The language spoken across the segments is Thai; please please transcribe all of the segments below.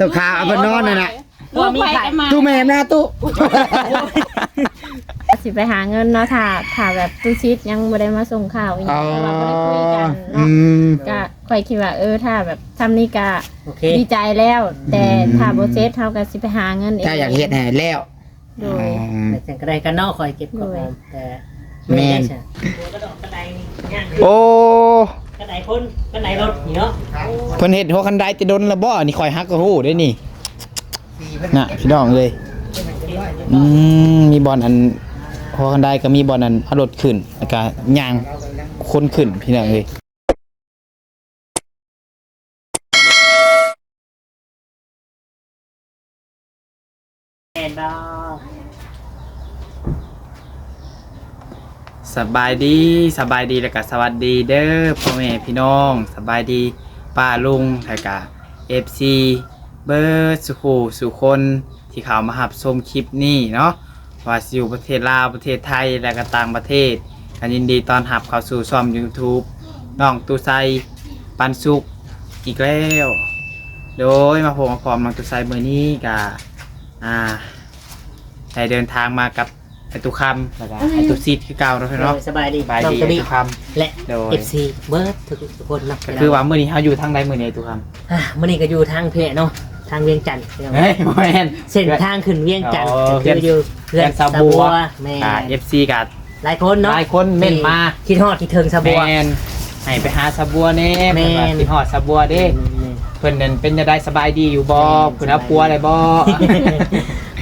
ตัวขาวเอาไปนอนน่ะน่ะลูกไปกันมาตู้แม่หน้าตู้สิไปหาเงินเนาะถ้าถ้าแบบตู้ชิดยังบ่ได้มาส่งข่าวอีกอ๋อเพราะว่าบ่ได้คุยกันอืเนาะมก็ค่อยคิดว่าเออถ้าแบบทำนี่ก็โอเคดีใจแล้ว แต่อืมถ้าบ่เซ็ตเฮาก็สิไปหาเงินเองถ้าอยากเฮ็ดให้แล้วโดอ๋ยอแต่จังก็ได้กันนอกคอยเก็บของผมแต่แม่นใช่หัวกระดอ กกระไดนี่ย่างโอ้กระไดคนกระไดรถนี่เนาะเพิ่นเฮ็ดหัวคันไดจะดนละบ่นี่ข่อยฮักก็ฮู้ได้นี่น่ะพี่น้องเลยอืมมีบอลอันหัวคันไดก็มีบอลอันเอารถขึ้นแล้วก็ย่างคนขึ้นพี่น้องเลยแอนดอ สบายดีสบายดีแล้วก็สวัสดีเด้อพ่อแม่พี่น้องสบายดีป้าลุงแล้วก็เอฟซีเบิร์ดสุขูสุคนที่เขามาหับชมคลิปนี้เนาะว่าสิอยู่ประเทศลาวประเทศไทยและก็ต่างประเทศกันยินดีตอนหับเข้าสู่ช่อง YouTube น้องตูไซปันสุกอีกแล้ว โดยมาผมมาพร้อมน้องตูไซมือนี้กับอ่าได้เดินทางมากับ ไอตุคำแล้วก็ไอตุซีดคือเก่าเนาะพี่เนาะสบายดีสบายน้องดีตัวไอนี้ตุคและโดย FC เบิร์ดทุกคนเนาะำก็คือว่ามื้อนี้เฮาอยู่ทางใดมื้อนี้ไอตุคำอะมื้อนี้ก็อยู่ทางเพจเนาะทางเวียงจันทร์พี่น้องเฮ้ยบ่แม่นเส้นทางขึ้นเวียงจันทร์อ๋อก็คืออยู่เพื่อนเพื่อนสะบัวแม่อ่า FC กับหลายคนเนาะหลายคนเม่นมาคิดฮอดคิดถึงสะแมบัวนให้ไปหาสะบัวแน่แม่เพิ่นว่านสิฮอดสะบัวเด้เพิ่นนั่นเป็นจะได้สบายดีอยู่บ่แม่นเพิ่นเอาปัวได้บ่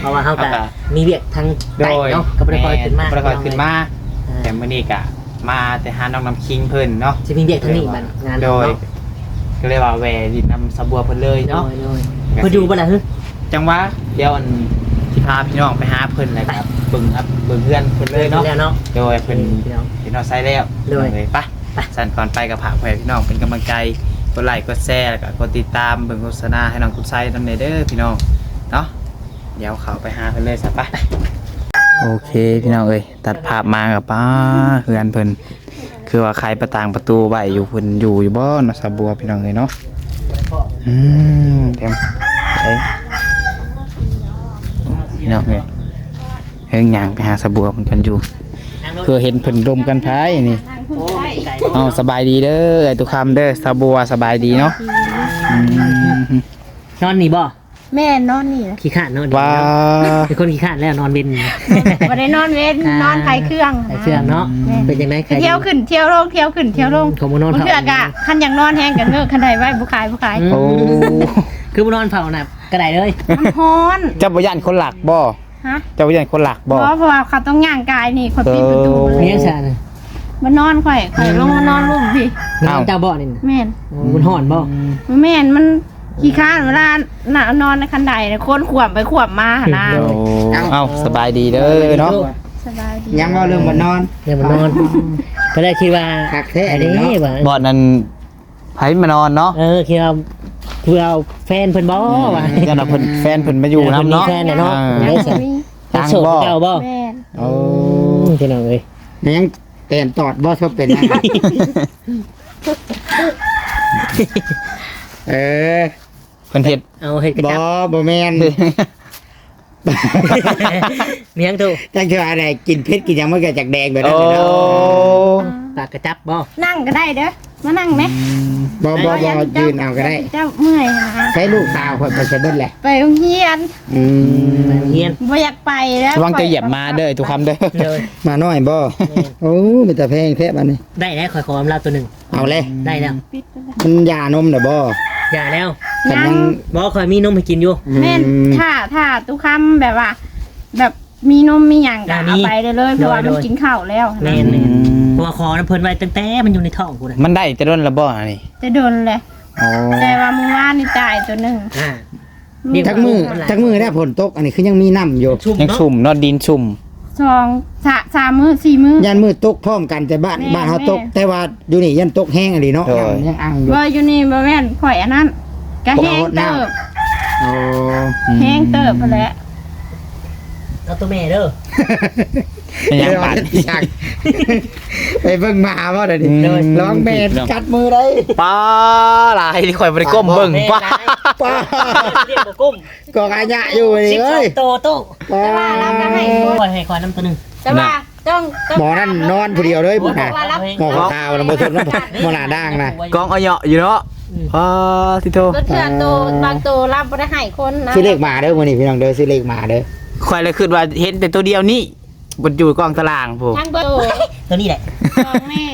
เพราะว่าเขาก็เอาก็มีเวียกทางโดใต้ยเนาะก็บ่ได้คอยขึ้นมาบ่ได้คอยขึ้นมาอ่าแต่มื้อนี้ก็มาแต่หาน้องน้ำคิงเพิ่นเนาะจะมีเวียกทางนี้บัดงานโดยเนาะก็เลยว่าแหวดินนำสะบัวเพิ่นเลยเนาะโดยโดยเพิ่นอยู่บ่ล่ะฮึจังหวะเดี๋ยวอันที่พาพี่น้องไปหาเพิ่นเลยครับเบิ่งครับเบิ่งเพื่อนเพิ่นเลยเนาะ แล้วเนาะโดยเพิ่น พี่น้อง พี่น้องใส่แล้วโดยเลยปะไปสั่นก่อนไปกับผักแผ่พี่น้องเป็นกำลังใจกดไลค์กดแชร์แล้วก็กดติดตามเบิ่งโฆษณาให้น้องกุศไซนำเนเด้อพี่น้องเนาะ เดี๋ยวเขาไปหาเพิ่นเลยสัปะโอเคพี่น้องเอ้ยตัดภาพมากับป้าเฮือนเพิ่นคือว่าใครประต่างประตูไว้อยู่เพิ่นอยู่อยู่บ่เนาะสาบัวพี่น้องเอ้ยเนาะอืมเต็มเอ้ยพี่น้องเอ้ยเฮิงหยังไปหาสาบัวเพิ่นกันอยู่นั่งรถเพื่อเห็นเพิ่นรมกันพายนี่ทางคุณโอ้ใช่ไกลอ๋อสบายดีเด้อไอ้ตุคำเด้อสาบัวสบายดีเนาะอืมนอนนี่บ่ แม่นอนนี่นะขี้ข้านนอนนี่ว้าเนาะเป็นคนขี้ข้านแล้วนอนเว้น บ่ได้นอนเว้นอ่าน นอนไผเครื่องใส่เครื่องเนาะแม่ เป็นจังได๋ใคร เที่ยวขึ้นเที่ยวลงเที่ยวขึ้นเที่ยวลงของบ่นอนบ่เผาเทื่อกะคันอยากนอนแฮงก็เลิกคันใดไว้บ่ขายบ่ขายอืมโอ้คือบ่นอนเผาน่ะกระไดเลยมันฮ้อนเจ้าบ่ยันคนหลักบ่ฮะเจ้าบ่ยันคนหลักเพบ่ราะเพราะว่าเขาต้องย่างกายนี่คนปิดประตูเออเลเลี้ยยงชาน่ะมานอนข่อยข่อยลงมานอนรูปพี่นอนเจ้าบ่นี่น่ะแม่นโอ้มันฮ้อนบ่ แม่นมัน ขี้ข้านเวลาน่ะนอนในคันใดน่ะคนขวบไปขวบมาหั่นนะโอ้เอ้าสบายดีเด้อเนาะสบายดียังว่าเรื่องบ่นอนเดี๋ยวมันนอนก็ได้คิดว่าคักแท้อันนี่นี้เนาะว่าบ่นั้นไผมานอนเนาะเออคิดว่าคือเอาแฟนเพิ่นบ่ว่ายันว่าเพิ่นแฟนเพิ่นมาอยู่นํเนาะแฟนน่ะเนาะอ่ยังาบ่มีตังโสดบ่เจ้าบ่แม่นโอ้พี่น้องเอ้ยยังเต้นตอดบ่ชอบเป็นนะเออ เพิ่นเฮ็ดเอาเฮ็ดกระบ่จับบ่แม่นเมียงถูกจังคืออะไรกินเผ็ดกินหยังมันก็จากแดงแบบนั้โอ้นเนาะปากกระจับบ่นั่งก็ได้เด้อ มานั่งไหมบ่บ่บ่ยืนเอาก็ได้เจ้าเมื่อยนะใช้ลูกสาวเพิ่นไปเสด็จแหละไปโรงเรียนอืมเฮียนบ่อยากไปแล้วระวังจะเหยียบมาเด้อไอ้ตุคำเด้อเลยมาน้อยบ่โอ้เป็นตาแพงแท้บัดนี้ ได้แล้วขอยขออำลาตัวหนึ่งเอาเลย ได้แล้ว ปิดไปแล้วมันยานมเด้อบ่อย่าแล้ว แต่ยัยังงบ่คอยมีนมให้กินอยู่ แม่นอืม ถ้าถ้าตุกคำแบบว่า แบบมีนมมีหยังก็อ่ามีเอาไปได้เลยเพราะว่าโดยมันกินข้าวแล้วแม่นะนแม่นเพราะว่าคอน้ำเพิ่นไว้ตั้งแต่มันอยู่ในท้องกูนะมันได้แต่โดนละบ่อันนี่จะโดนเลยโอ้แต่ว่ามึงว่านี่ตายตัวหนึ่งอ่าจักมือจักมือได้ผลตก อันนี้คือยังมีน้ำอยู่ชุ่มยังเนาะ ชุ่มเนาะดินชุ่ม สองสามสามมือสี่มือยันมือตกพร้อมกันแต่บ้านแม่บ้านเฮาตก แม่ แต่ว่าอยู่นี่ยันตกแห้งอะไรเนาะโดยยังอ่างอยู่ว่าอยู่นี่บ่แม่นข่อยอันนั้น ก็แห้งเติบโอ้แห้งเติบไปแหล้วเอาตัวแม่เด้อเป็นหยังบาดอยากไปเบิ่งหมาบ่เดี๋ยวนี้อืม ร้องเมนกัดมือได้ ป้าหลายที่ข่อยบ่ได้ก้มเบิ่งป้า ป้า เรียกว่ากุ้มกอกอาญะอยู่นี่สิบสอเอ้งยโตโตป้าปล่อยให้ควายน้ำตัวหนึ่งแต่ว่าต้องต้องหมอนั่นนอนผู้เดียวเลยบ่น่ะว่ารับหมอขาวนะบ่ทนน้ำหมอหน้าด่างนะกองเอาเหยาะอยู่เนาะ ป้าที่โทรถเถื่อนตัวบางตัวรับบ่ได้ให้คนนะซื้อเลขหมาเด้อมื้อนี้พี่น้องเด้อซื้อเลขหมาเด้อข่อยเลยคิดว่าเห็นแต่ตัวเดียวนี่บนอยู่กองตารางผมทั้งเบอร์ตัวนี้แหละของแม่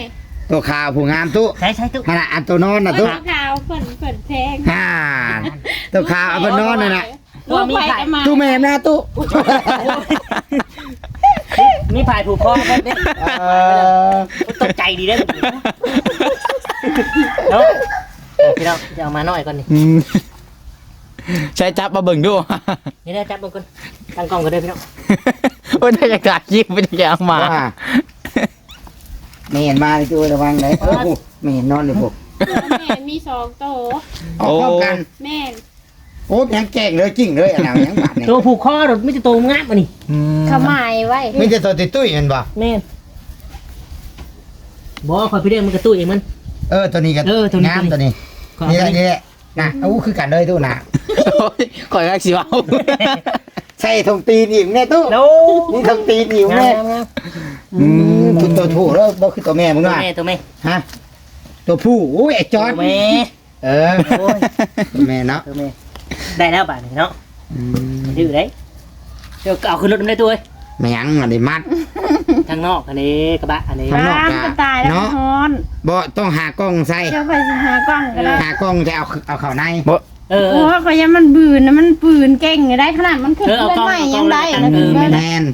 ตัวขาวผู้งามตู้ใช่ใช่ตุ๊กขนาดอันตัวนอนน่ะตู้ตัวขาวเปิ่นเปิ่นแพงฮ่าตัวขาวเอาไปนอนน่ะน่ะลูกไปกันมาตู้แม่หน้าตู้มีพายผูกคอกันเนี่ยเออตกใจดีเด้อเนาะ พี่น้องจะเอามาหน่อยก่อนนี่อืมใช้จับมาเบิ่งดู นี่ได้จับมันก่อนตั้งกล้องกันเด้อพี่น้องโอ้ยถ้าอยากถ่ายคลิปไม่ได้อยากเอามา ว่าไม่เห็นมาเลยตู้ระวังเลยโอ้โหไม่เห็นนอนเลยพวกแม่มีสองตัวออกพร้อมกัน แม่โอ้ยังแกล้งเลยจริงเลยอันนั้นยังบาดนี่ตัวผูกคอรถไม่จะโตงาบมานี่อืมขมายไว้ไม่จะตัวติดตุ้ยแมันบ่แม่นบอกคอยพี่เด้งมันกระตุ้ยเองมัน เออตัวนี้ก็เออตัวนี้ งามตัวนี้ขอ นี่แหละเอาไปนี่แหละนะเอาคือกันเลยตู้นะโอ้ยข่อยรักสิเว้าใส่ทงตีนอีกแน่ตู้โน้นี่ทงตีนอีกงาแน่มงามอืมคือตัวผู้แล้วบ่คือตัวแม่มึงตัวว่าแม่ตัวแม่ฮะตัวผู้โอ้ยไอ้จอร์ดตัวแม่เออโอ้ยตัวแม่เนาะตัวแม่ได้แล้วป่านนี้เนาะอืมดื้อได้เดี๋ยวเอาขึ้นรถมันได้ตัวเว้ยไม่ยังอันนี้มัด ทางนอกอันนี้กระบะอันนี้ข้างนอกร้านก็ตายแล้วเนาะ ฮอนบ่ต้องหากล้องใส่เจ้าไปสิหากล้องก็ได้หากล้องจะเอาเอาเข้าในเออเอโอ้อก็ยังมันบืนนะมันปืนเก่งได้ขนาดมันขึ้นเออเอาเพื่อนกล้องใหม่เอากล้ยัองงได้เอานะกล้องเพื่อนแมน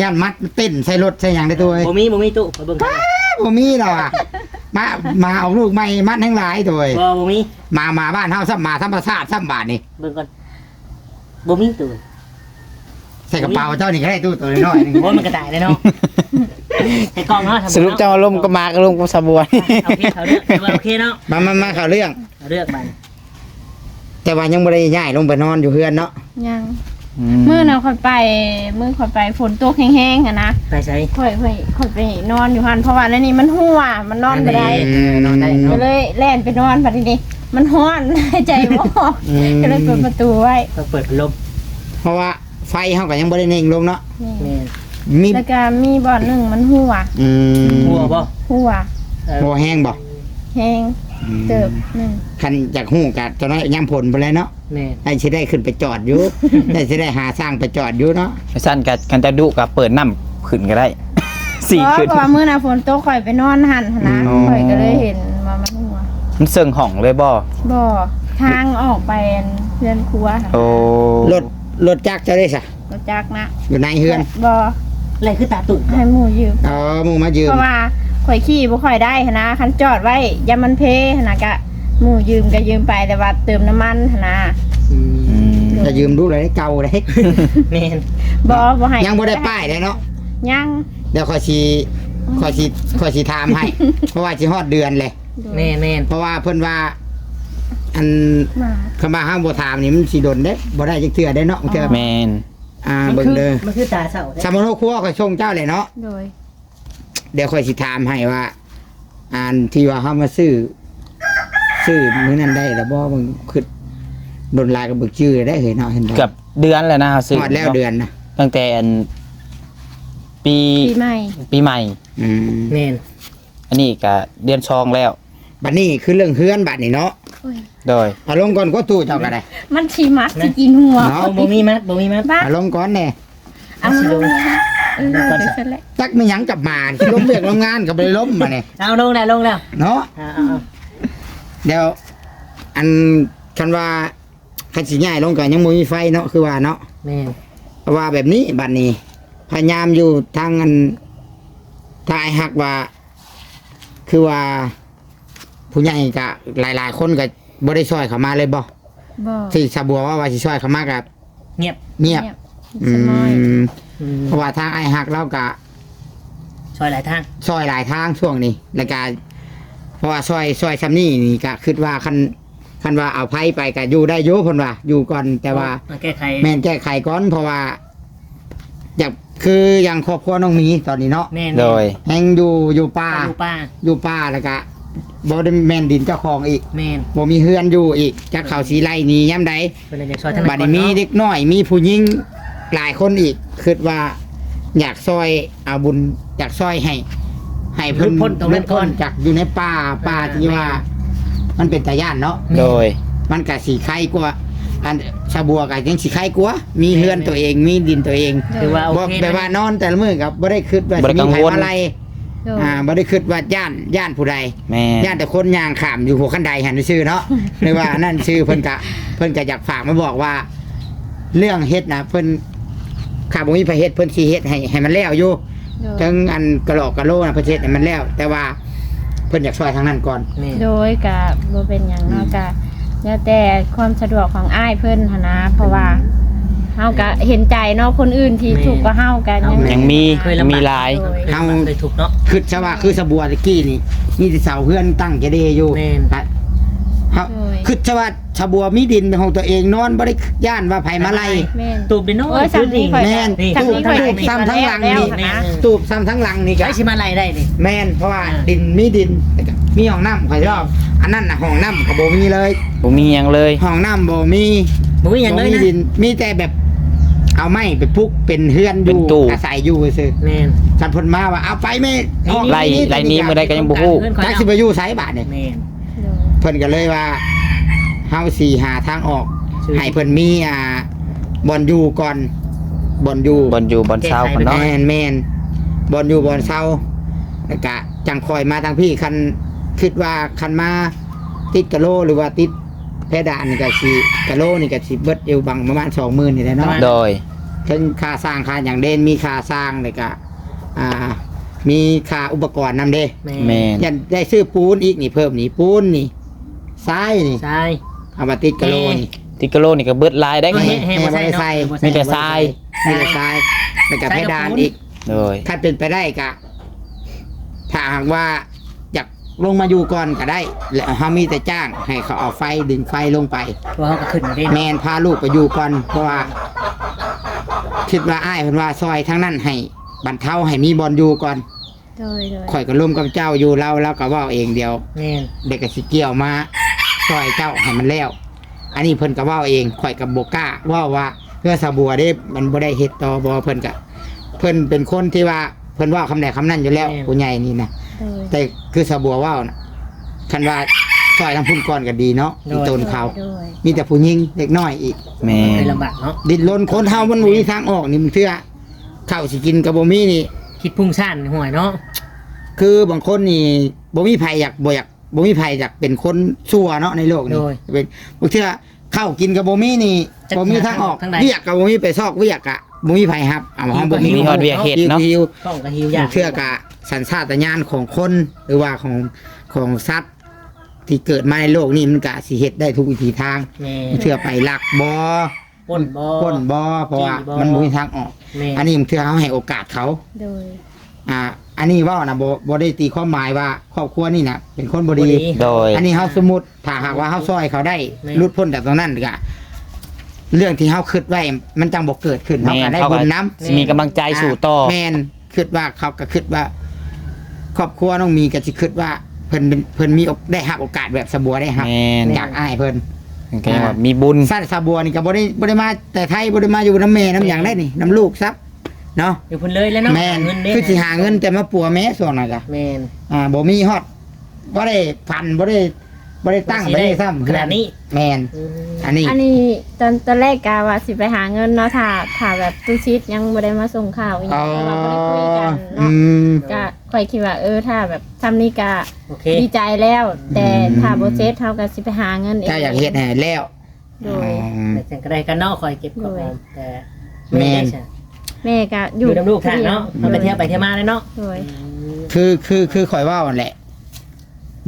ย่านมัดเต้นใส่รถใส่หยังได้ตัวเอ้ยบ่มีบ่มีตู้ไปเบิ่งกันบ่มีหรอกอะมามาเอาลูกใหม่มัดทั้งหลายตัวเอ้ยบ่บ่มีมามาบ้านเฮาซ้ำมาธรรมชาติซ้ำบาทนี่เบิ่งก่อนบ่มีตู้ ใส่กระเป๋าเจ้านี่ก็ได้ตู้ตัวน้อยๆนึงโอ้ยมันกระต่ายเลยเนาะให้กล้องเนาะทำสรุปจะเอาลมก็มากบลมกับสะบวนเอาเพียเขาเลือกเอาโอเคเนาะมามามาเข้าเรื่อง เอาเลือกบันแต่ว่ายังบ่ได้ย้ายลงไปนอนอยู่เฮือนเนาะยังมือน่ะค่อยไปมือค่อยไปฝนตกแห้งๆอะนะไปใช้ค่อยค่อยค่อยไปนอนอยู่หันเพราะว่านั่นนี่มันหัวมันนอนไม่ได้อืมนอนได้ก็เนาะเลยแล่นไปนอนบัดนี้มันฮ้อนหายใจบ่ออกอืมก็เลยเปิดประตูไว้ต้องเปิดพัดลมเพราะว่า ไฟเฮาก็ยังบ่ได้เน่งลงเนาะนี่แม่นมีแล้วก็มีบ่อนหนึ่งมันหัวอืมหัวบ่หัวเออบ่แห้งบ่แห้งเติบหนึ่งคันจากฮู้กะตอนนั้นยามผลไปแล้วเนาะแม่นให้สิได้ขึ้นไปจอดอยู่ ได้สิได้หาสร้างไปจอดอยู่เนาะสั้นกับกันจะดุกับเปิดน้ำขึ้นก็ได้ สี่เพราะขึ้นว่ามื้อน่ะฝนตกค่อยไปนอนหันหั่นนะอ๋อค่อยก็เลยเห็นว่ามันหัวมันเสื่องห่องเลยบ่บ่ทางออกไปเรือนครัวหั่นโอ้รถ รถจักรจะได้ซะรถจักรนะอยู่ในเฮือนบ่อะไรคือตาตุ่นให้หมู่ยืมอ๋อหมู่มายืมเพราะว่าข่อยขี่บ่ค่อยได้หั่นนะคันจอดไว้ยามมันเพหั่นนะก็หมู่ยืมก็ยืมไปแต่ว่าเติมน้ำมันหั่นนะอืมจะยืมดูเลยเก่าเลย แม่นบ่บ่ให้ยังบ่ได้ป้ายเลยเนาะยังเดี๋ยวขอยสิขอยสิขอยสิถามให้ เพราะว่าสิฮอดเดือนเลย แม่นแม่นเพราะว่าเพิ่นว่า อันมาคำว่าห้ามบ่ถามนี่มันสิโดนเด้บ่ได้จักเทื่อได้เนาะเทื่อแมนอ่ามันเบิ่งคือเด้อมันคือตาเศร้าสามโนครัวข่อยส่งเจ้าเลยเนาะโดยเดี๋ยวข่อยสิถามให้ว่าอ่านที่ว่าเฮามาซื้อซื้อมื้อนั้นได้แล้วบ่มึงคือโดนลายกับบึกชื่อได้เห็นเนาะเห็นบ่เกือบเดือนแล้วนะซื้ฮอดแล้วเดือนนะตั้งแต่อันปีปีใหม่ปีใหม่อืมแม่นอันนี้ก็เดือนชองแล้วบัดนี้คือเรื่องเฮือนบัดนี้เนาะ โดยเอาลงก่อนก็ตู้เจ้าก็ได้มันชีมัดสิกินหัวเนาะบ่มีมัดบ่มีมัดบ้าเอาลงก่อนแน่เอามาลงเออเดี๋ยวเสร็จแล้วจักไม่หยังกลับมาล้มเรียกล้มงานก็บ่ไปล้มมาเนี่ยเอาลงแล้วลงแล้วเนาะเอาเอาเอาเดี๋ยวอันคันว่าคันสิย้ายลงก็ยังบ่มีไฟเนาะคือว่าเนาะแม่นเพราะว่าแบบนี้บัดนี้พยายามอยู่ทางอันทางไอ้หักว่า คือว่า ผู้ใหญ่ก็หลายๆ คนก็บ่ได้ช่วยเขามาเลยบ่บ่ที่สะบัวว่าว่าสิช่วยเขามากับเงียบเงียบอืสมอยมอืมเพราะว่าทางไอ้หักเราก็ช่วยหลายทางช่วยหลายทางช่วงนี้แล้วก็เพราะว่าช่วยช่วยซำนี่นี่ก็คิดว่าคันคันว่าเอาไผไปก็อยู่ได้อยู่เพิ่นว่า อยู่ก่อนแต่ว่ามาแก้ไขแม่นแก้ไขก่อนเพราะว่าอยากคืออย่างครอบครัวน้องหมีตอนนี้เนาะแม่นโดยแฮงอยู่อยู่ป่าป้าดูป้าอยู่ป่าแล้วก็ บ่ได้แม่นดินเจ้าของอีกแม่นบ่มีเฮือนอยู่อีกจักเข้าสีไร่หนี้ยามใดเป็นอะไรอยากซอยทางบัดนี้มีเด็กน้อย มีผู้หญิงหลายคนอีกคิดว่า อยากซอยเอาบุญอยากซอยให้ ให้เพิ่นพ้นตรงนั้นก่อนจากอยู่ในป่าป่าที่ว่า มันเป็นตาย่านเนาะ โดย มันก็สีไข่กว่าอันชาบัวก็ยังสีไข่กว่ามีเฮือนตัวเองมีดินตัวเองถือว่าโอบ่เคแบบว่านอนแต่ละมื้อกับบ่ได้คิดว่าบ่ได้สิมีกังไผวล มาไล่ โดย อ่าบ่ได้คิดว่าย่านย่านผู้ใด แม่ย่านแต่คนย่างขามอยู่หัวคันไดหันชื่อเนาะ หรือว่านั่นชื่อเพิ่นกะเพิ่นก็อยากฝากมาบอกว่า เรื่องเฮ็ดนะเพิ่นข้าบ่มีไผเฮ็ดเพิ่นสิเฮ็ดให้ให้มันแล้วอยู่โดย ทั้งอันกะโหลกกะโหลนะเพิ่นสิเฮ็ดให้มันแล้ว แต่ว่าเพิ่นอยากช่วยทางนั้นก่อน แม่นโดยกับบ่เป็นหยังเนาะกะแล้วแต่ความสะดวกของอ้ายเพิ่นหันนะเพราะว่า เฮาก็เห็นใจเนาะคนอื่นที่ถูกข์ก็เฮากันยังมีเคยลำบากมีหลายโดยเฮา เคยถูกเนาะ คือชว่าคือสะบัวตะกี้นี่มีแต่เสาเพื่อนตั้งจะได้อยู่แม่นแต่เฮาคือชว่าชะบัวมีดินเป็นของตัวเองนอนบ่ได้ย่านว่าไผมาไล่ แม่น ตูบดิโน่โอ้ยสำนี้ข่อยแม่นสำนี้ข่อยตูบซ้ำทั้งหลังนี่แล้วนะตูบซ้ำทั้งหลังนี่ก็ ใช้ชิมาไล่ได้นี่ แม่นเพราะว่าอ่าดินมีดินแต่ก็มีห้องน้ำข่อยรอบอันนั้นน่ะห้องน้ำก็บ่มีเลยบ่มีหยังเลยห้องน้ำบ่มีมึงอย่างเลยบ่มีนะ ดินมีแต่แบบ เอาไม้ไปปลุกเป็นเฮือนอเป็นยู่ตู้ อาศัยอยู่ซื่อแม่น สันเพนมาว่าเอาไปแม่ออกไล่ไล่นี้มื้อใดก็ยังบ่ฮู้ จักสิไปอยู่ไสบาทนี่แม่น เพิ่นก็เลยว่าเฮาสิหาทางออกชื่อ ให้เพิ่นมีอ่าบ่อนอยู่ก่อนบ่อนอยู่ บอลอยู่บอลเศร้าคนเนาะ แม่นแม่นบ่อนอยู่บ่อนเซาแล้วก็จังคอยมาทางพี่คันคิดว่าคันมาติดกะโลหรือว่าติด เพดานนี่ก็สิกะโลนี่ก็สิเบิดอยู่บังประมาณ20,000นี่แหละเนาะโดยเช่นค่าสร้างค่าอย่างเด่นมีค่าสร้างเลยก็อ่ามีค่าอุปกรณ์นำเด้แม่แม่นยันได้ซื้อปูนอีกนี่เพิ่มนี่ปูนนี่ทรายนี่ใช่เอามาติดกะโหลนี่ติกโกโลนี่ก็เบิดลายได้แม่ไงแห่บ่ได้ใส่มีแต่ทรายมีแต่ทรายแล้วก็เพดานอีกโดยถ้าเป็นไปได้ก็ถ้าหากว่าอยาก ลงมาอยู่ก่อนก็ได้ แล้วเฮามีแต่จ้างให้เขาเอาไฟดึงไฟลงไป ตัวเขาก็ขึ้นมาได้แมนพาลูกไปอยู่ก่อนเพราะว่า คิดว่าอ้ายเพิ่นว่าซอยทั้งนั้นให้บรรเทาให้มีบอลอยู่ก่อนโดยโดยข่อยก็ร่วมกับเจ้าอยู่เราเราก็เว่าเองเดียว แม่นเด็กก็สิเกี่ยวมาซอยเจ้าให้มันแล้ว อันนี้เพิ่นก็เว่าเองข่อยกับโบกล้าเว่าว่าเพื่อสาบัวได้มันบ่ได้เฮ็ดต่อบ่เพิ่นก็เพิ่นเป็นคนที่ว่าเพิ่นเว่าคำใดคำนั้นอยู่แล้วผู้ใหญ่นี่นะ โดย แต่คือสาบัวเว่านะคันว่าซอยทางพุ่นก่อนก็ดีเนาะอีตนเขา โดยมีแต่ผู้หญิงเด็กน้อยอีกแม่เคยนลำบากเนาะดินรนคนเฮามันบ่มีทางออกนี่มึงเชื่อข้าวสิกินก็บ่มีนี่ คิดพุ่งสั้นห่วยเนาะคือบางคนนี่บ่มีภัยอยากบ่อยากบ่มีภัยอยากเป็นคนชั่วเนาะในโลกนี้เป็นบางเทื่อข้าวกินกับบ่มีนี่บ่มีทางออกเวียกกับบ่มีไปซอกเวียกอะบ่มีภัยครับเอาห้องบ่มีมีฮอดเวียกเฮ็ดเนาะ หิวกล้องกับฮิวๆยาบากงเทื่อกะ สัญชาตญาณของคนหรือว่าของของสัตว์ที่เกิดมาในโลกนี้มันก็สิเฮ็ดได้ทุกวิถีทางแม่บางเทื่อไปลักบ่ปล้นบ่ปล้นบ่เพราะว่าจี้บ่ มันบ่มีทางออก แม่อันนี้บางเทื่อเขาให้โอกาสเขา โดย อ่า อันนี้เว่านะบ่บ่ได้ตีความหมายว่าครอบครัวนี่นะเป็นคนบ่บ่ดีดี โดย อันนี้เฮาสมมุติถ้าหากว่าเฮาซอยเขาได้แม่หลุดพ้นจากตรงนั้นก็เรื่องที่เฮาคิดไว้มันจังบ่เกิดขึ้นเฮาแม่ก็นได้เขาบุก็ญน้ำ สิมีกำลังใจสู่ต่อ แม่นคิดว่าเขาก็คิดว่า ครอบครัวน้องมีก็สิคิดว่าเพิ่นเป็นเพิ่นมีโอกได้รับโอกาสแบบสะบัวได้ครับแม่น จากอ้ายเพิ่นก็ยังว่ามีบุญ สั้นสะบัวนี่ก็บ่ได้บ่ได้มาแต่ไทยบ่ได้มาอยู่น้ำแม่น้ำหยังได้นี่น้ำลูกซับเนาะอยู่พุ่นเลยแล้วเนาะแม่นเงินเด้คือสิหาเงินแต่มาปัวแม่ส่วนน่ะจ้ะแม่นอ่าบ่มีฮอดบ่ได้พันบ่ได้ บ่ได้ตั้งบ่ได้ซ้ำขนาดนี้แม่นอืมอันนี้อันนี้ตอนตอนแรกกาว่าสิไปหาเงินเนาะถ้าถ้าแบบตู้ชิดยังบ่ได้มาส่งข่าวอีกอ๋อเราบ่ได้คุยกันอืเนาะมก็ค่อยคิดว่าเออถ้าแบบทำนี่กะโอเคดีใจแล้ว แต่อืมถ้าบ่เซ็ตเท่ากับสิไปหาเงินเองถ้าอยากเฮ็ดให้แล้วโดยอืมแต่จังก็ได้กันเนาะคอยเก็บของโดยแต่แม่นใช่แม่ก็ออยู่ยู่น้ำลูกท่านเนาะเอาไปเที่ยวไปเที่ยวมาเลยเนาะโดยคือคือคือข่อยว่านั่นแหละ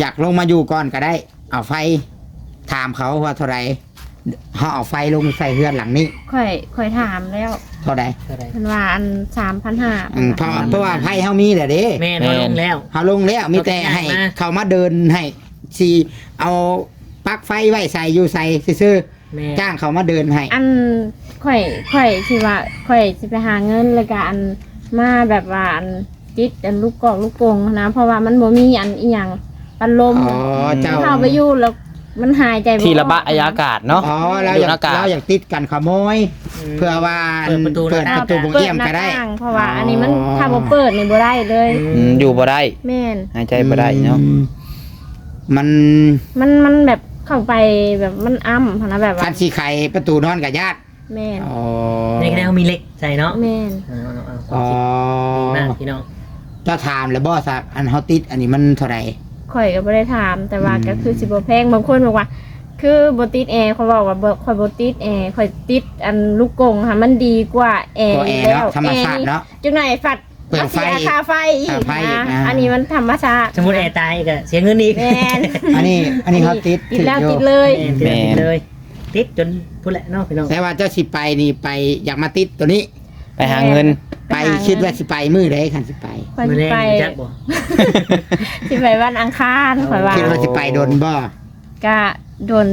อยากลงมาอยู่ก่อนก็ได้ เอาไฟถามเขาว่าเท่าไหร่เฮาเอาไฟลงใส่เฮือนหลังนี้ ค่อยค่อยถามแล้วเท่าใดเท่าไหร่เพิ่นว่าอัน3,500อืมเพราะเพราะว่าไฟเฮามีแหละเด้แม่นเอาลงแล้วเฮาลงแล้วมีแต่ให้เอาไปย่างมา เขามาเดินให้สิเอาปลั๊กไฟไว้ใส่อยู่ใส่ซื่อแม่จ้างเขามาเดินให้อันข่อยข่อยสิว่าข่อยสิไปหาเงินแล้วก็อันมาแบบว่าอันจิตอันลูกกอกลูกกงนะเพราะว่ามันบ่มีอันอีหยัง ปันลมอ๋อเจ้าเข้าไปอยู่แล้วมันหายใจบ่ที่ระบายออกอากาศเนาะอ๋อเราดูอยากอากาศ เราอยากติดกันขโมย เพื่อว่าเปิดประตู เปิดหน้าประตูบงเปิเอี่ยมหน้าก็ได้ต่างเพราะว่า อันนี้มันอ๋อถ้าบ่เปิดนี่บ่ได้เลย อืมอยู่บ่ได้แม่น หายใจบ่ได้เนาะ อืมมันมันมันแบบเข้าไปแบบมันอ้ำหั้นนะแบบว่าคันสีไข่ประตูนอนกับญาติแม่นอ๋อในคะแนนเขามีเหล็กใส่เนาะแม่นเอาเอาเอาอ๋อดีมากพี่น้อง เจ้าถามแล้วบ่สักอันเฮาติดอันนี้มันเท่าไหร่ ข่อยก็บ่ได้ถาม แต่ว่าอืมก็คือสิบ่แพงบางคนบอกว่า คือบ่ติดแอร์เขาบอกว่าบ่ข่อยบ่ติดแอร์ข่อยติดอันลูกกงค่ะมันดีกว่าแอร์ก็แอร์แล้วเนาะธรรมชาติแอนี่เนาะ จังไหนฝัดเปลืองไฟมาสียค่าไฟอีกค่าไฟอีกนะอ่า อันนี้มันธรรมชาติสมมติแอร์ตายก็เสียเงินอีกแม่นอันนี้อันนี้เขาติดติดแล้วอยู่ติดเลย แม่นติดเลยติดจนพูดแหละเนาะพี่น้องแต่ว่าเจ้าสิไปนี่ไปอยากมาติดตัวนี้ ไปหาเงินไป คิดว่าสิไปมือใดคันสิไป ข่อยมือสิแรงไปจักบ่ สิไปวันอังคารข่อยว่าคิดว่าสิไปโดนบ่ก็โดน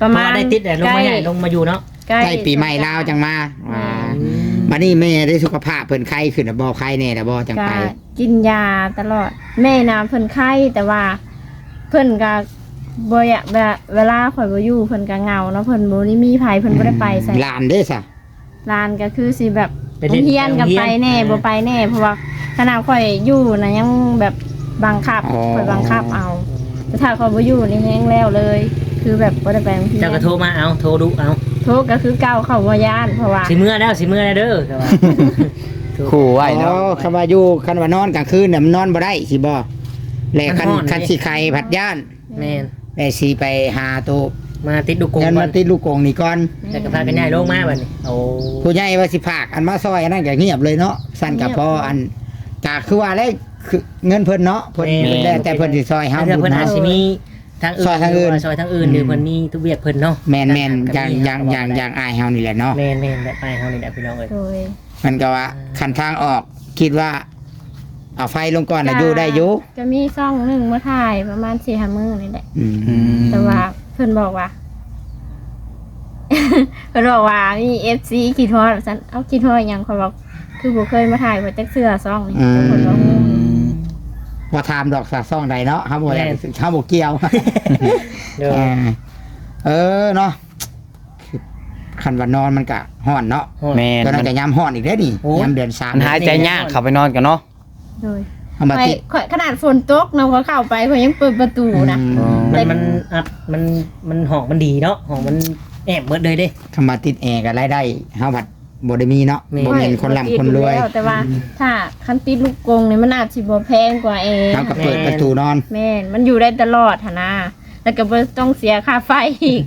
ประเพราะมาณว่าได้ติดแต่ลงมาใหญ่ลงมาอยู่เนาะใกล้ใกล้ปีใหม่ลาวจังมาว่าอืมบัดนี้แม่ได้สุขภาพเพิ่นไข้ขึ้นน่ะบ่ไข้แน่น่ะบ่จังก็ไปกินยาตลอด แม่น้ำเพิ่นไข้แต่ว่า เพิ่นก็บ่อยากแบบเวลาข่อยบ่อยู่เพิ่นก็เหงาเนาะเพิ่นบ่ได้มีไผเพิ่นบ่ได้ไปใส่หลานเด้ซะ ลานก็คือสิแบบ ไปเล่นโรงเรียนกับโรงเรียนไปแน่อ่าบ่ไปแน่เพราะว่าขณะข่อยอยู่นะยังแบบบังคับข่อยบังคับเอาแต่ถ้าข่อยบ่อยู่นี่แห้งแล้วเลย คือแบบบ่ได้ไปโรงเรียนเจ้าก็โทรมาเอาโทรดูเอาโทรก็คือเก่าเข้าบ่ย่านเพราะว่าสิเมื่อแล้วสิเมื่อแล้วเด้อแต่ว่าขู่ไว้เนาะ อ๋อคำว่าอยู่คันว่านอนกลางคืนน่ะมันนอนบ่ได้สิบ่แลคันคันสิไข้ผัดย่านแม่นแม่สิไปหาตัว มาติดดูกงเงินก่อมานติดลูกกงนี่ก่อนแล้วก็พากันย้ายลงมาบัดนี้โอ้ผู้ใหญ่ว่าสิฝากอันมาซอยอันนั้นก็เงียบเลยเนาะสั่นกับพออันกะคือว่าแล้วคือเงินเพิ่นเนาะเพิ่นเพิ่นได้แต่เพิ่นสิซอยเฮาเพื่อบุญเพิ่นนะอาจสิมีทางอื่นซอยทางอื่นซอยทางอื่นหรือเพิ่นมีทุกเวียกเพิ่นเนาะแม่นแม่นอย่างอย่างอย่างอย่างอายเฮานี่แหละเนาะแม่นแม่นแบบไปเฮานี่แหละพี่น้องเอ้ยโดยมันก็ว่าคันทางออกคิดว่าเอาไฟลงก่อนน่ะอยู่ได้อยู่ก็มีซ่องหนึงมาถ่ายประมาณ4-5มื้อนี่แหละอืมอืมแต่ว่า เพิ่นบอกว่า เพิ่นบอกว่ามี FC คิดฮอดว่าซั่นเอาคิดฮอดหยังข่อยบอกคือบ่เคยมาถ่ายว่าจักเสื้อซ่องนี่แต่เพิ่นบอกอืมว่าถามดอกสาซ่องใดเนาะเฮาบ่ได้เฮาบ่เกี่ยว เด้อเออเออเนาะคันว่านอนมันก็ฮ้อนเนาะแม่นตอนนั้มันนก็ยามฮ้อนอีกเด้อนี่โอ้ยามเดือนสามมันหายใจยากเข้าไปนอนกันเนาะโดย เอามาข่อยติดข่อยขนาดฝนตกนะข่อยเข้าไปข่อยยังเปิดประตูนะ อืมมันมันอัดมันมันห้องมันดีเนาะห้องมันแอบเบิดเลยเด้ คำว่าติดแอร์ก็รายได้เฮาผัดบ่ได้มีเนาะแม่บ่แม่นคนร่ำคนรวยข่อติดอแล้แต่ว่า ถ้าคันติดลูกกงนี่มันอาจสิบ่แพงกว่าเองเฮาก็เปิดประตูนอน แม่นมันอยู่ได้ตลอดหนนะแล้วก็บ่ต้องเสียค่าไฟอีก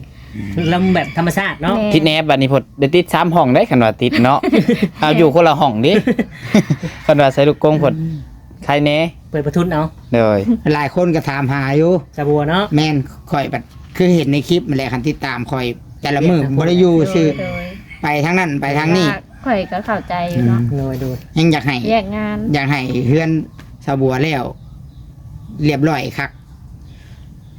ลำแบบธรรมชาติเนาะแม่ติดแนบบัดนี้พดได้ติดสามห้องได้คันว่าติดเนาะ เอาอยู่คนละห้องดิ คันว่าใส่ลูกกงพด ใครแน่เปิดประทุนเอาเลย หลายคนก็ถามหาอยู่สบัวเนาะ แม่นข่อยบัดคือเห็นในคลิปมันแหละคันที่ตามข่อย แต่ละมือบ่ได้อยู่ชื่อโดยไปทางนั้นไปทางนี้ว่าข่อยก็เข้าใจอยู่เนาะโดยดูยังอยากให้แยกงานอยากให้เฮือนสาวบัวแล้วเรียบร้อยคัก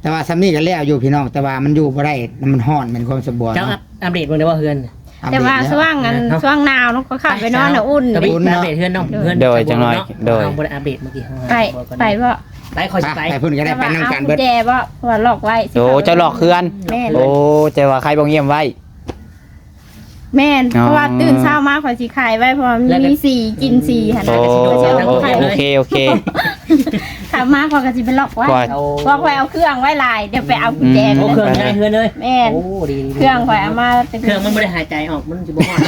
แต่ว่าซำนี้ก็แล้วอยู่พี่น้องแต่ว่ามันอยู่บ่ได้มันฮ้อนมันความสาวบัวเจ้าอัเนาะปอัปเดตเบิ่งได้ว่าเฮือนอัป แต่เดตว่าแล้วช่วงอันเนาะช่วงหนาวเนาะก็เข้าไปนอนน่ะอุ่นกระดิบี่อุ่นอัเนาะปเดตเฮือนเนาะเฮือนโดยจังหน่อยโดยเอาบ่ได้อัปเดตเมื่อกี้ไปไปบ่ไปคอยสิไปไปไปพุ่นก็ได้ไปนํกันแต่เบิว่าดเอากุญแจบ่เพราะว่าล็อกไว้สิโอ้เจ้าหลอกเคือนแม่นโอ้แต่ว่าใครบ่เงียบไว้แม่นอ๋อเพราะว่าตื่นเช้ามาข่อยสิขายไว้เพราะว่ามันมีสีกินสีหั่นโอ้น่ะก็สิบ่เชื่อว่าโอข่อยเคโอเคถ้ามาข่อยก็สิไปล็อกไว้ว่าเอาว่าข่อยเอาเครื่องไว้ลายเดี๋ยวไปเอากุญแจโอ้เครื่องเลยง่ายเฮือนเลยแม่นโอ้ดีดีเครื่องข่อยเอามาต็เครื่องมันบ่ได้หายใจออกมันสิบ่ฮอด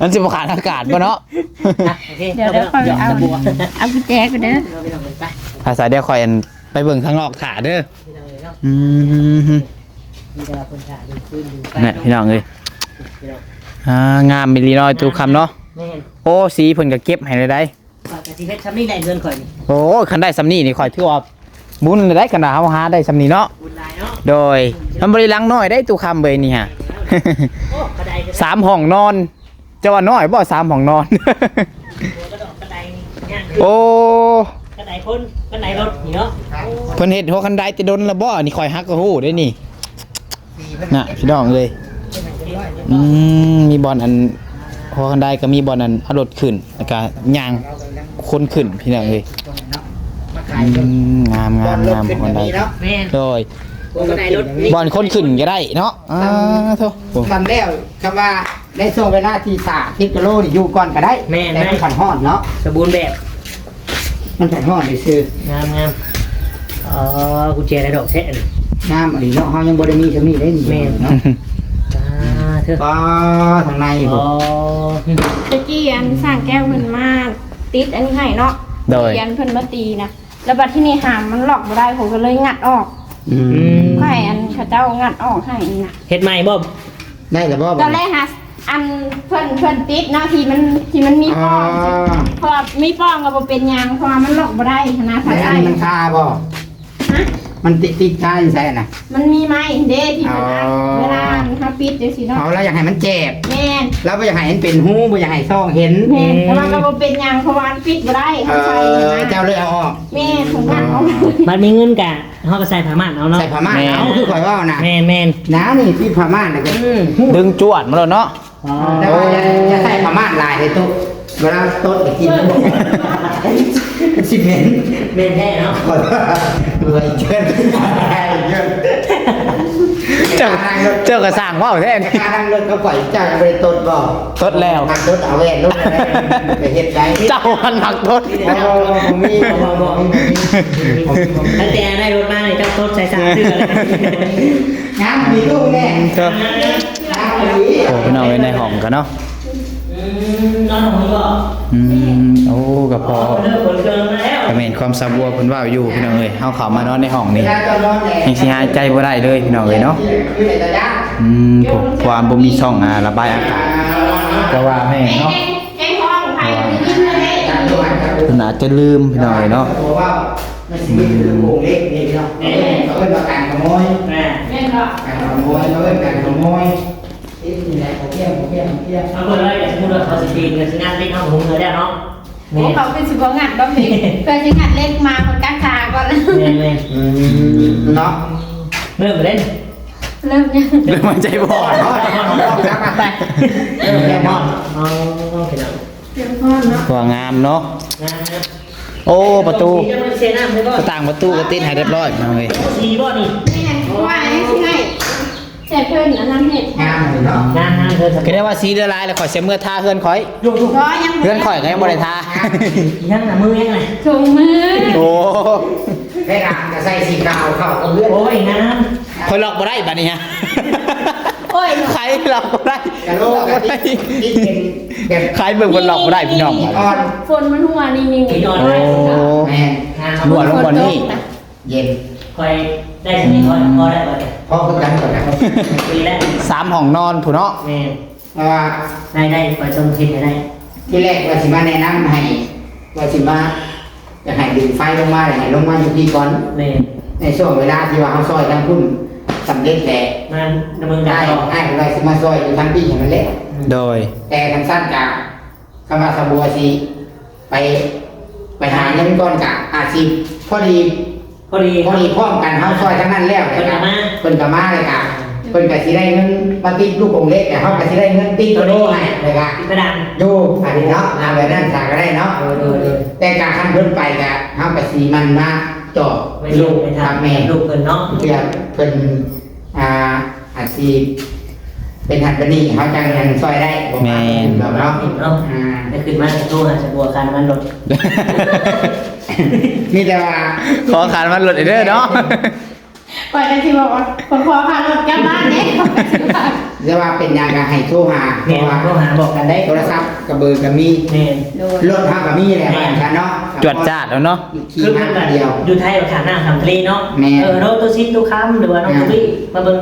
มันสิบ่ขาดอากาศบ่เนาะอะโอเคเดี๋ยวเดี๋ยวค่อยเอา บัวเอากุญแจกูเด้อเอาไปลองเลยไปภาษาเดียวคอยอันไปเบิ่งข้างนอกถ่าเด้อพี่น้องเลยเนาะอืมมีแต่ละคนถ่ายดูขึ้นดูไปนี่พี่น้องเอ้ยองอ่างามมิลีน้อยตูคำเนาะ แม่นโอ้สีเพิ่นก็เก็บให้ได้ ฝากกะสิเฮ็ดซ้ำนี่ได้เงินข่อยนี่โอ้คันได้สำนีนี่ข่อยถือว่าบุญเลยได้ขนาดเฮาหาได้สำนีเนาะบุญหลายเนาะโดยมันบริลังน้อยได้ตูคำเบยนี่ฮะ โอ้กระไดกระไดสามห้องนอนจะว่าน้อยบ่สามห้องนอนกระดอกกระไดย่างโอ้กระไดคนกระไดรถนี่เนาะเพิ่นเฮ็ดหัวคันไดแต่ดนละบ่นี่ข่อยฮักก็ฮู้ได้นี่น่ะพี่น้องเลยเอืมมีบอลอันหอคันไดก็มีบอลอันเอารถขึ้นแล้วก็ย่าง คนขึ้นพี่น้องเอ้ยมาอืขายกันมงามงามงามหอคันไดเนาะแม่นโดยก็ได้รถบอลคนขึ้นก็ได้เนาะอ่าโธ่โอ้ทำแล้วคำว่าได้ส่งเวลาที่สาทิศกิโลนี่อยู่ก่อนก็ได้แต่มันขันฮอดเนาะสมบูรณ์แบบ มันขันฮอดนี่ซื้องามงามอ๋อกุญแจได้ดอกแท้นี่งามอะไรเนาะเฮายังบ่ได้มีจะมีได้นี่แม่นเนาะอ่าเธอก็ทางในอ๋บ่อตะกี้อันสร้างแก้วเพิ่นมา ติดอันนี้ให้เนาะโดยเรียนเพิ่นมาตีนะแล้วบัดที่นี่หามมันล็อกบ่ได้ผมก็เลยงัดออกอือืมมให้อันเขาเจ้างัดออกให้นี่นะเฮ็ดใหม่บ่ได้แล้วบ่ตอนแรกฮะอันเพิ่นเพิ่นติดเนาะที่มันที่มันมีอ๋อป้องเพราะว่ามีป้องก็บ่เป็นหยังเพราะว่ามันล็อกบ่ได้นะแต่ถ้าอันได้นี้มันคาบ่ฮะ มันติดติดคาอยู่ใส่น่ะ มันมีไม้เด้ที่มันอัดอ๋อ เวลาถ้าปิดจังซี่เนาะเอาแล้วอยากให้มันเจ็บแม่นแล้วบ่อยากให้มันเป็นหูบ่อยากให้ซ่องเห็นแม่นแต่ว่าก็บ่เป็นหยังเพราะว่ามันปิดบ่ได้เอเขาใส่อนะเจ้าเลยเอาออกแม่นของงัดออกบัดมีเงินกะเฮาก็ใส่ผ้าม่านเอาเนาะใส่ผ้าม่านเอาคือข่อยว่านะแม่นแม่นน้านี่ที่ผ้าม่านนะก็อืมดึงจวดมาแล้วเนาะอ๋อ แต่ว่าอย่าอย่าใส่ผ้าม่านลายในตู้เวลาโต๊ะกินมันบอกสิเหม็นแม่นแท้เนาะข่อยว่าเลยเชิญเยอะเจ้าเจ้าก็สร้างว่าวแท้นี่การนั่งรถเขาปล่อยเจ้าไปตดบ่ตดแล้วนั่งรถเอาแว่นรถไปเฮ็ดไรเจ้ามันหนักรถบ่บ่บ่มีบ่บ่บ่มีตั้งแต่ได้รถมาเนี่ยเจ้าโต๊ะใส่สามเสื้อเลยงานมีตู้แน่เจ้างานมี โอ้พี่น้องไว้ในห้องกันเนาะอืมโอ้ก็พอก็เห็นความสะบัวเพิ่นว่าอยู่พี่น้องเอ้ยเฮาเข้ามานอนในห้องนี่ยังสิหายใจบ่ได้เลยพี่น้องเอ้ยเนาะอืมความบ่มีช่องอ่าระบายอากาศก็ว่าแม่เนาะไอ้ห้องไผ่มันามตัวอันครับเพิ่นอาจจะลืมพี่น้องเอ้ยเนาะมันสิมีคือโป่งเล็กนี่เนาะเขาเป็นการขโมยแม่แม่นบ่การขโมยเขาเป็นการขโมย เอ๊ะนี่แหละเขาเที่ยงเขาเที่ยงเขาเที่ยงเอาคนเลยสมมติว่าเขาสิปีนกับสิงานเล่นเอาหุงเลยแล้วเนาะโอ้เขาเป็นสิบ่งัดบ่พี่เพิ่นสิงัดเล่นมาคนกลางคาก่อนแล้วแม่แม่อืมเนาะเริ่มเล่นเริ่มยังเริ่มหายใจบ่ออกเนาะจับมาไปเออแน่นอนเอาโอเคเนาะเริ่มพร้อมเนาะว่างามเนาะงานนะโอ้ประตูสีเสียน้ำเลยบ่ประต่างประตูก็ติดให้เรียบร้อยพี่น้องเอ้ยสีบ่นี่นี่ไงว่าให้สิให้ แต่เพิ่นอันนั้นเฮ็ดงามเลยเนาะงานงานเธอสก็ได้ว่าสีเดือดลายแล้วข่อยเสียเมื่อทาเฮือนข่อยยุกยุกก็ยังเฮือนข่อยก็ยังบ่ได้ทายังน่ะมือยังไงถุงมือโอ้ได้รับจะใส่สีขาวเข้ากับเลือดโอ้ยงานข่อยหลอกบ่ได้บัดนี้ฮะโอ้ยใครหลอกบ่ได้กระโหลกหลอกกบ่ระได้ที่ที่เป็นแบบใครเบิ่งคนหลอกบ่ได้พี่น้องอ่อนฝนมันหัวนี่นี่กินนอนโอ้ได้แม่นงานนวดลงบนนี่เย็นคอยได้สนิทคอยพอได้ ก่อนพอคือกันก่อนนะปีแล้วสามห้องนอนผู้เนาะแม่เพราะว่าได้ได้คอยส่งคิดให้ได้ ที่แรกว่าสิมาแนะนำให้ว่าสิมาจะให้ดึงไฟลงมาให้ลงมาอยู่ที่ก่อนแม่ในช่วงเวลาที่ว่าเขาซอยทางคุณสำเร็จแต่มันดำเนินได้การต่อให้เราสิมาซอยอยู่ทางที่อย่างนั้นแหละโดย แต่ทางสั้นกะคำว่าสบัวสิไปไปหาเงินก้อนกะอาชีพพอดี พอดีพอดีพร้อมกันเขาซอยทั้งนั้นแล้วเพิ่นเอามาเพิ่นก็มาเลยกะเพิ่นก็สิได้เงินมาติดลูกองค์เล็กแต่เขาก็สิได้เงินติดตัวโตให้เลยกะกระดานอยู่อันนี้เนาะอ่าแบบนั้นสาก็ได้เนาะเออเออเออแต่การขั้นเพิ่นไปกะเขาก็สิมันมาเจาะไม่ลูลูกกไม่ทำทำแม่แม่ลูกเพิ่นเนาะเพื่อเพิ่นอ่าอาชีพ เป็นหัดเป็นนี่เขาจังยังซอยได้บอกว่าแบบเนาะเนาะอ่าได้ขึ้นมาจะโทรหาจะบัวคันมันรถมีแต่ว่า ขอขานมันหลุดอีกเด้อเนาะ ก่อนจะสิบอกว่าขอขอพารถกลับบ้านเด้จะว่าเป็นอย่างก็ให้โทรหาเพแม่ราะว่าโทรหาบอกกันได้โทรศัพท์กับเบอร์ก็มีแม่โดนรถทางก็มีแหละบ้านกันเนาะจวดจ้าดแล้วเนาะ ขี่คือมามันแบบเดียว อยู่ไทยเราขาหน้าทำทะเลเนาะแม่เออเราตัวซิดตัวค้ำหรือว่าน้องตัวบี้มาเบิ่ง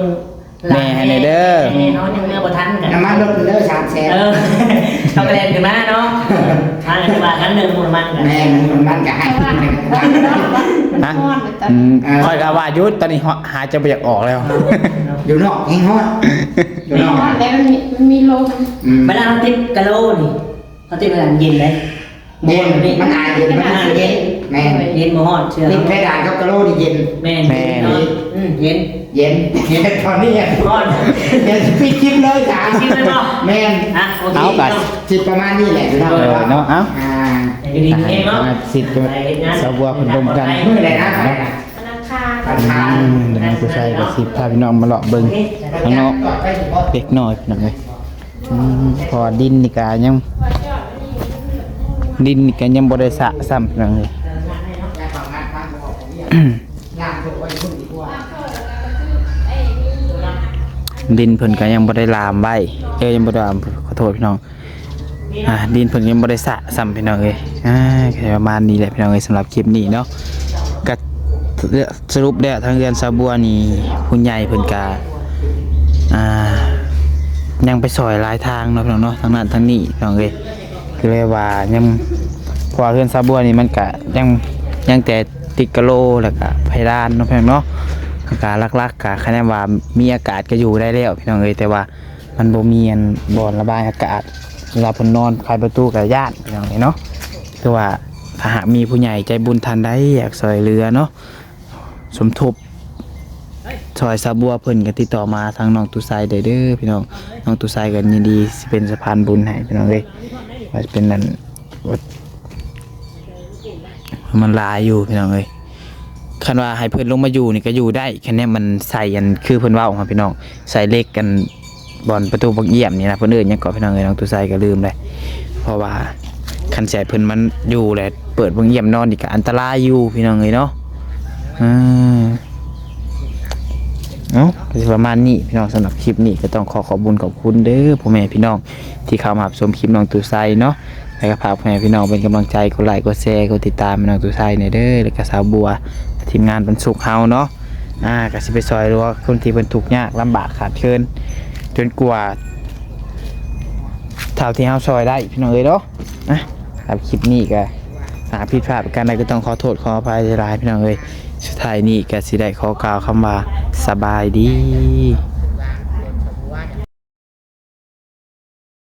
แม่ให้หน่อยเด้อแม่เขายังเมื่อบ่ทันกันน้ำมันรถเด้อสามแสนเออเขากระเด็นขึ้นมาเนาะมาในบาทนั้นหนึ่งมูลมันกันแม่มันมันก็ให้แต่ว่าขึ้นหนึ่งบ้านเนาะมันฮะร้อนเลยตอนอืมคอยกาว่ายุดตอนนี้หาจะไปอยากออกแล้ว อยู่นอกแห้งฮอดอยู่นอกร้อนแล้วมันมีมันมีลมอืมเวลาเขาติดกะโหลนี่เขาติดเวลาเย็นเลยเย็นมันอายเย็นมันอายเย็น แม่น เย็นบ่ฮอดเชื่อนี่เพดานกับกระโหลกนี่เย็น แม่นแม่น เนาะอืมเย็น เย็นเย็นตอนนี้อะฮอดเดี๋ยวจะปิดคลิปเลยจ้าปิดคลิปเลยเนาะแม่นอะโอเคเอาไป เนาะ สิประมาณนี้แหละพี่น้องเออเนาะเอ้า อ่าอยู่ดีๆเองเนาะสิทธิ์สาวบัวเพิ่นร่วมกันมือไหนนะเนาะธนาคาร ประธานอืมเดี๋ยวน้องผู้ชายก็สิพาพี่น้องมาเลาะเบิ่งข้างนอกเล็กน้อยพี่น้องเอ้ยอืมพอดินนี่ก็ยังดินนี่ก็ยังบ่ได้สระซ้ำพี่น้องเอ้ย ดินเพิ่นก็ยังบ่ได้ลามไว้เอ้ยยังบ่ได้ลามขอโทษพี่น้องอ่าดินเพิ่นยังบ่ได้สะซ้ำพี่น้องเอ้ยอ่าประมาณนี้แหละพี่น้องเอ้ยสำหรับคลิปนี้เนาะก็สรุปแล้วทางเรือนซาบัวนี่ผู้ใหญ่เพิ่นก็อ่ายังไปซอยหลายทางเนาะพี่น้องเนาะทางนั้นทางนี้พี่น้องเอ้ยคือเลยว่ายังพราะว่าเรือนซาบัวนี่มันก็ยังยังแต่ ติดกะโลแล้วก็ไผดานเนาะพี่น้องเนาะอากาศลักๆกะคะแนนว่ามีอากาศก็อยู่ได้แล้วพี่น้องเอ้ยแต่ว่ามันบ่มีอันบ่อนระบายอากาศเวลาเพิ่นอนคลายประตูกับญาติพี่น้องเอ้ยเนาะคือว่าถ้าหากมีผู้ใหญ่ใจบุญทันได้อยากช่วยเหลือเนาะสมทบซอยซาบัวเพิ่นก็ติดต่อมาทางน้องตุไซเด้อพี่น้องน้องตุไซก็ยินดีสิเป็นสะพานบุญให้พี่น้องเอ้ยว่าเป็นนั่นว่า มันลายอยู่พี่น้องเอ้ยคันว่าให้เพิ่นลงมาอยู่นี่ก็อยู่ได้แค่เนี้มันใส่อันคือเพิ่นว้าของพี่น้องใส่เลขกันบอนประตูบักเยี่ยมนี่นะเพิ่นเอิ้นยังก็พี่น้องเอ้ยน้องตุใส่ก็ลืมเลยเพราะว่าคันใส่เพิ่นมันอยู่แหละเปิดบักเยี่ยมนอนนี่ก็อันตรายอยู่พี่น้องเอ้ยเนาะอืมเอ้าก็สิประมาณนี้พี่น้องสำหรับคลิปนี้ก็ต้องขอขอบคุญขอบคุณเด้อพ่อแม่พี่น้องที่เข้ามาชมคลิปน้องตุใส่เนาะ แล้วก็ฝากพ่อแม่พี่น้องเป็นกำลังใจกดไลค์กดแชร์กดติดตามน้องตุใส่ในอยเด้อแล้วก็สาวบัวทีมงานบรรสุกเฮาเนาะอ่าก็สิไปซอยรือว่าคนที่เพิ่นทุกข์ยากลำบากขาดเคินจนกว่าเท่าที่เฮาซอยได้พี่น้องเอ้ยเนาะนะครับคลิปนี้ก็หาผิดพลาดประการใดก็ต้องขอโทษขออภัยหลายพี่น้องเอ้ยสุดท้ายนี้ก็สิได้ขอกล่าวคำว่าสบายดี